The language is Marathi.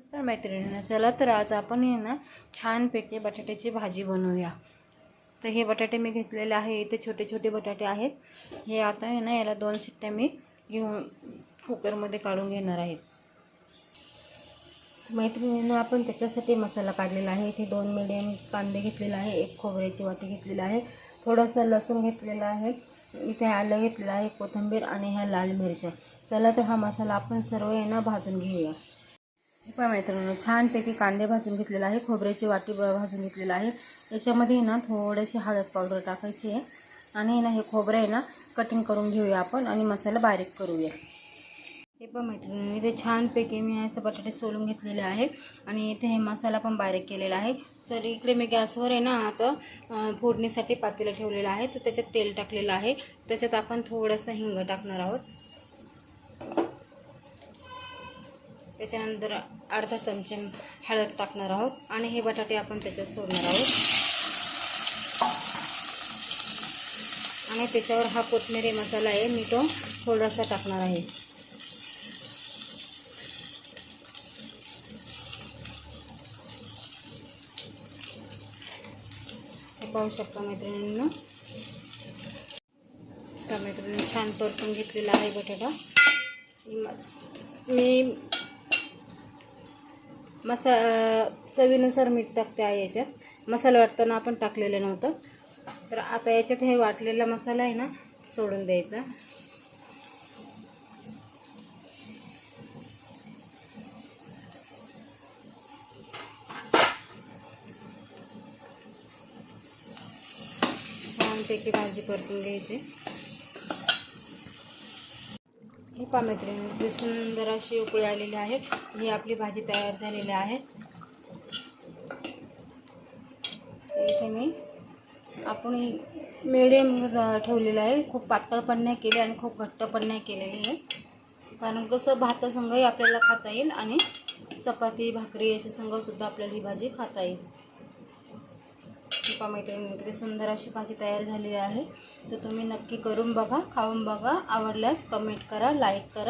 नमस्कार मैत्रिणींना चला तर आज आपण हे ना छानपैकी बटाट्याची भाजी बनवूया. तर हे बटाटे मी घेतलेले आहे इथे छोटे छोटे बटाटे आहेत. हे आता आहे ना याला दोन शिट्ट्या मी घेऊन कुकरमध्ये काढून घेणार आहेत मैत्रिणींना आपण त्याच्यासाठी मसाला काढलेला आहे. इथे दोन मिडियम कांदे घेतलेला आहे एक खोबऱ्याची वाटी घेतलेला आहे थोडंसं लसूण घेतलेलं आहे. इथे आलं घेतलेलं आहे कोथिंबीर आणि ह्या लाल मिरच्या. चला तर हा मसाला आपण सर्व यांना ना भाजून घेऊया. पहा मैत्रिणी छानपैकी कांदे भाजून घेतलेला आहे खोबऱ्याची वाटी भाजून घेतलेला आहे. याच्यामध्ये ना थोडीशी हळद पावडर टाकायची आहे. आणि ना हे खोबरं आहे ना कटिंग करून घेऊया आपण आणि मसाला बारीक करूया. हे पण मैत्रिणी इथे छानपैकी मी असं बटाटे सोलून घेतलेले आहे आणि इथे हे मसाला पण बारीक केलेला आहे. तर इकडे मी गॅसवर आहे ना आता फोडणीसाठी पातेलं ठेवलेलं आहे. तर त्याच्यात तेल टाकलेलं आहे. त्याच्यात आपण थोडंसं हिंग टाकणार आहोत. त्याच्यानंतर अर्धा चमचे हळद टाकणार आहोत आणि हे बटाटे आपण त्याच्यात सोडणार आहोत. आणि त्याच्यावर हा कोथमिरी मसाला आहे मी तो थोडासा टाकणार आहे. पाहू शकता मैत्रिणींना. त्या मैत्रिणी छान परतून घेतलेला आहे बटाटा. मी मसा चवीनुसार मीठ टाकते आहे याच्यात. मसाला वाटताना आपण टाकलेलं नव्हतं. तर आता याच्यात हे वाटलेला मसाला आहे ना सोडून द्यायचा. छानपैकी भाजी परतून घ्यायची. हे पहा मैत्रिणी सुंदर अशी उकळी आलेली आहे. ही आपली भाजी तयार झालेली आहे. इथे मी आपण मिडियम ठेवलेलं आहे. खूप पातळ पण नाही केली आणि खूप घट्ट पण नाही केलेली आहे. कारण कसं भातासंगही आपल्याला खाता येईल आणि चपाती भाकरी याच्या संगसुद्धा आपल्याला ही भाजी खाता येईल. ही पहा मैत्रिणी इकडे सुंदर अशी भाजी तयार झालेली आहे. तर तुम्ही नक्की करून बघा खाऊन बघा. आवडल्यास कमेंट करा लाईक करा.